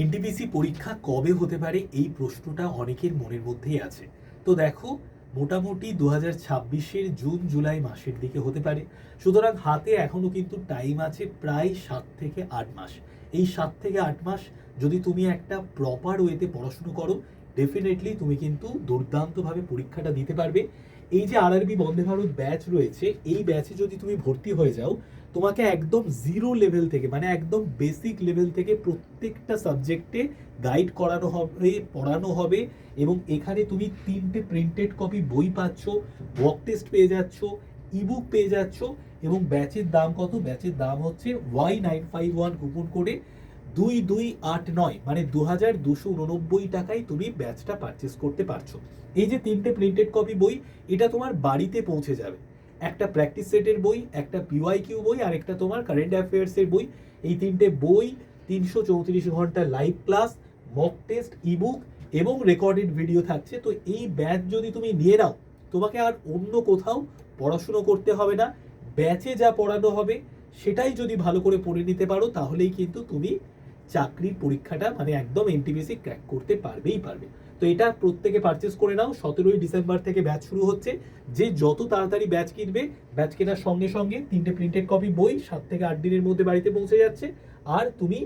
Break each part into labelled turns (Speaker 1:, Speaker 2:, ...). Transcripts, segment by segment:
Speaker 1: NTPC পরীক্ষা কবে হতে পারে এই প্রশ্নটা অনেকের মনের মধ্যেই আছে। তো দেখো, মোটামুটি দু হাজার ছাব্বিশের জুন, জুলাই মাসের দিকে হতে পারে। সুতরাং হাতে এখনও কিন্তু টাইম আছে প্রায় সাত থেকে আট মাস। এই সাত থেকে আট মাস যদি তুমি একটা প্রপার ওয়েতে পড়াশুনো করো ডেফিনেটলি তুমি কিন্তু দুর্দান্তভাবে পরীক্ষাটা দিতে পারবে। এই যে আর আরআরবি বন্দে ভারত ব্যাচ রয়েছে, এই ব্যাচে যদি তুমি ভর্তি হয়ে যাও, তোমাকে একদম জিরো লেভেল থেকে মানে একদম বেসিক লেভেল থেকে প্রত্যেকটা সাবজেক্টে গাইড করানো হবে, পড়ানো হবে এবং এখানে তুমি তিনটে প্রিন্টেড কপি বই পাচ্ছ ওয়ার্ক টেস্ট পেয়ে যাচ্ছ ইবুক পেয়ে যাচ্ছ এবং ব্যাচের দাম কত? ব্যাচের দাম হচ্ছে Y nine five one coupon করে দুই দুই আট নয় মানে দু হাজার দুশো উননব্বই টাকায় তুমি ব্যাচটা পারচেস করতে পারছ। এই যে তিনটে প্রিন্টেড কপি বই, এটা তোমার বাড়িতে পৌঁছে যাবে। একটা প্র্যাকটিস সেটের বই, একটা পিওয়াই কিউ বই, আর একটা তোমার কারেন্ট অ্যাফেয়ার্সের বই। এই তিনটে বই, তিনশো চৌত্রিশ ঘণ্টা live class mock test ebook এবং রেকর্ডেড ভিডিও থাকছে। তো এই ব্যাচ যদি তুমি নিয়ে নাও, তোমাকে আর অন্য কোথাও পড়াশুনো করতে হবে না। ব্যাচে যা পড়ানো হবে, সেটাই যদি ভালো করে পড়ে নিতে পারো, তাহলেই কিন্তু তুমি চাকরির পরীক্ষাটা মানে একদম এনটিপিসি ক্র্যাক করতে পারবেই পারবে। তো এটা প্রত্যেকে পারচেস করে নাও, সতেরোই ডিসেম্বর থেকে ব্যাচ শুরু হচ্ছে। যে যত তাড়াতাড়ি ব্যাচ কিনবে ব্যাচ কেনার সঙ্গে সঙ্গে তিনটে প্রিন্টেড কপি বই সাত থেকে আট দিনের মধ্যে বাড়িতে পৌঁছে যাচ্ছে। আর তুমি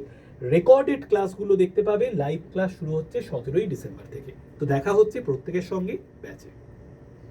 Speaker 1: রেকর্ডেড ক্লাসগুলো দেখতে পাবে লাইভ ক্লাস শুরু হচ্ছে সতেরোই ডিসেম্বর থেকে। তো দেখা হচ্ছে প্রত্যেকের সঙ্গে ব্যাচে